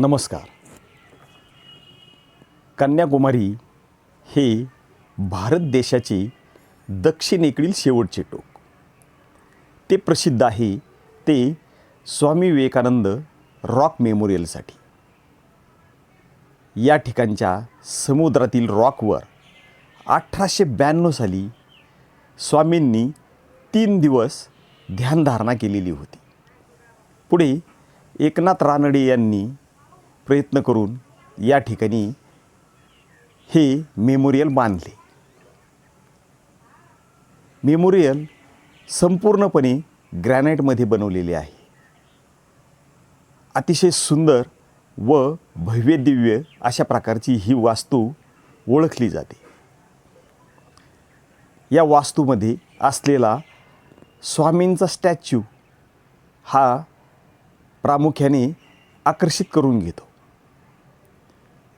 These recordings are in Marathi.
नमस्कार. कन्याकुमारी हे भारत देशाचे दक्षिणेकडील शेवटचे टोक. ते प्रसिद्ध आहे ते स्वामी विवेकानंद रॉक मेमोरियलसाठी. या ठिकाणच्या समुद्रातील रॉकवर अठराशे ब्याण्णव साली स्वामींनी तीन दिवस ध्यानधारणा केलेली होती. पुढे एकनाथ रानडे यांनी प्रयत्न करून या ठिकाणी हे मेमोरियल बांधले. मेमोरियल संपूर्णपणे ग्रॅनाईटमध्ये बनवलेले आहे. अतिशय सुंदर व भव्य दिव्य अशा प्रकारची ही वास्तू ओळखली जाते. या वास्तूमध्ये असलेला स्वामींचा स्टॅच्यू हा प्रामुख्याने आकर्षित करून घेतो.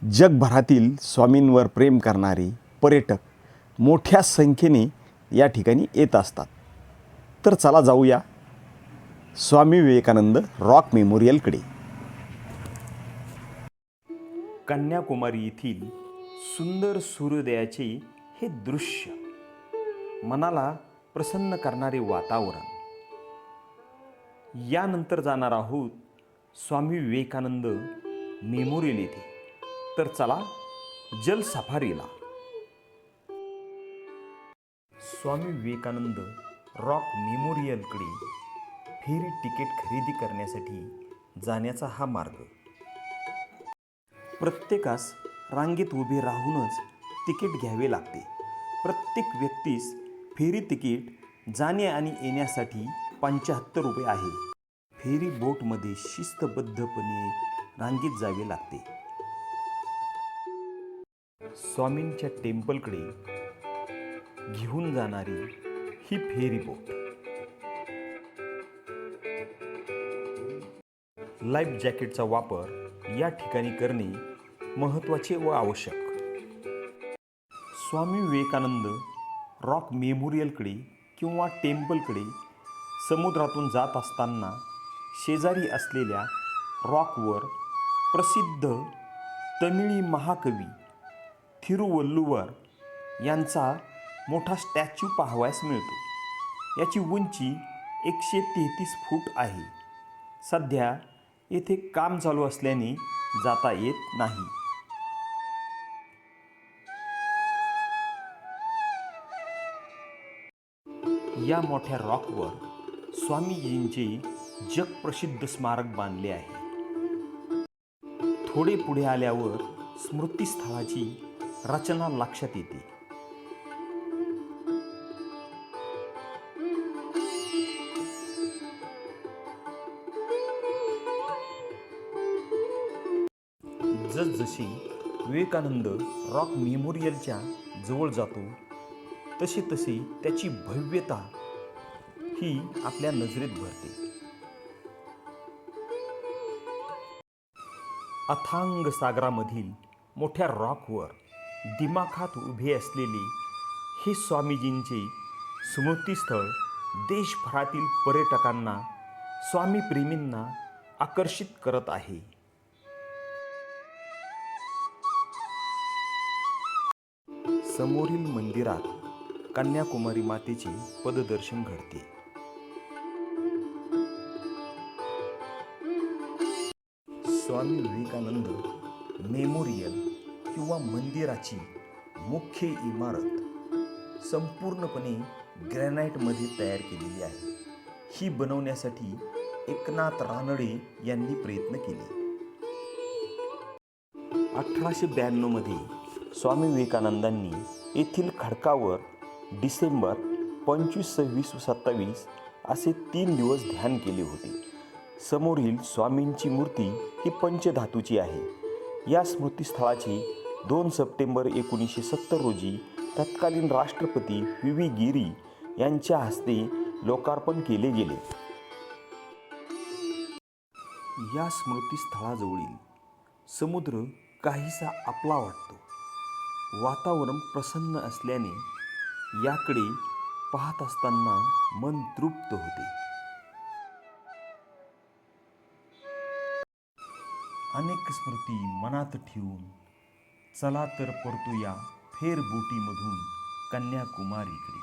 जगभरातील स्वामींवर प्रेम करणारे पर्यटक मोठ्या संख्येने या ठिकाणी येत असतात. तर चला जाऊया स्वामी विवेकानंद रॉक मेमोरियलकडे. कन्याकुमारी येथील सुंदर सूर्योदयाचे हे दृश्य मनाला प्रसन्न करणारे वातावरण. यानंतर जाणार आहोत स्वामी विवेकानंद मेमोरियल येथे. तर चला जल सफारीला. स्वामी विवेकानंद रॉक मेमोरियलकडे फेरी तिकीट खरेदी करण्यासाठी जाण्याचा हा मार्ग. प्रत्येकास रांगेत उभे राहूनच तिकीट घ्यावे लागते. प्रत्येक व्यक्तीस फेरी तिकीट जाणे आणि येण्यासाठी पंच्याहत्तर रुपये आहे. फेरी बोटमध्ये शिस्तबद्धपणे रांगेत जावे लागते. स्वामींच्या टेम्पलकडे घेऊन जाणारी ही फेरी बोट. लाईफ जॅकेटचा वापर या ठिकाणी करणे महत्त्वाचे व आवश्यक. स्वामी विवेकानंद रॉक मेमोरियलकडे किंवा टेम्पलकडे समुद्रातून जात असताना शेजारी असलेल्या रॉकवर प्रसिद्ध तमिळी महाकवी थिरुवल्लुवर यांचा मोठा स्टॅच्यू पाहावयास मिळतो. याची उंची एकशे तेहतीस फूट आहे. सध्या येथे काम चालू असल्याने जाता येत नाही. या मोठ्या रॉकवर स्वामीजींचे जगप्रसिद्ध स्मारक बांधले आहे. थोडे पुढे आल्यावर स्मृतीस्थळाची रचना लक्षात येते. जसजशी विवेकानंद रॉक मेमोरियलच्या जवळ जातो तशी तशी त्याची भव्यता ही आपल्या नजरेत भरते. अथांग सागरामधील मोठ्या रॉकवर दिमाखात उभे असलेली हे स्वामीजींचे स्मृतीस्थळ देशभरातील पर्यटकांना स्वामीप्रेमींना आकर्षित करत आहे. समोरील मंदिरात कन्याकुमारी मातेचे पददर्शन घडते. स्वामी विवेकानंद मेमोरियल किंवा मंदिराची मुख्य इमारत संपूर्णपणे ग्रॅनाईटमध्ये तयार केलेली आहे. ही बनवण्यासाठी एकनाथ रानडे यांनी प्रयत्न केले. अठराशे ब्याण्णवमध्ये स्वामी विवेकानंदांनी येथील खडकावर डिसेंबर पंचवीस सव्वीस सत्तावीस असे तीन दिवस ध्यान केले होते. समोरील स्वामींची मूर्ती ही पंचधातूची आहे. या स्मृतीस्थळाची दोन सप्टेंबर एकोणीसशे सत्तर रोजी तत्कालीन राष्ट्रपती व्ही व्ही गिरी यांच्या हस्ते लोकार्पण केले गेले. या स्मृतीस्थळाजवळील समुद्र काहीसा आपला वाटतो. वातावरण प्रसन्न असल्याने याकडे पाहत असताना मन तृप्त होते. अनेक स्मृती मनात ठेवून चला तर परतूया फेरबोटीमधून कन्याकुमारीकडे.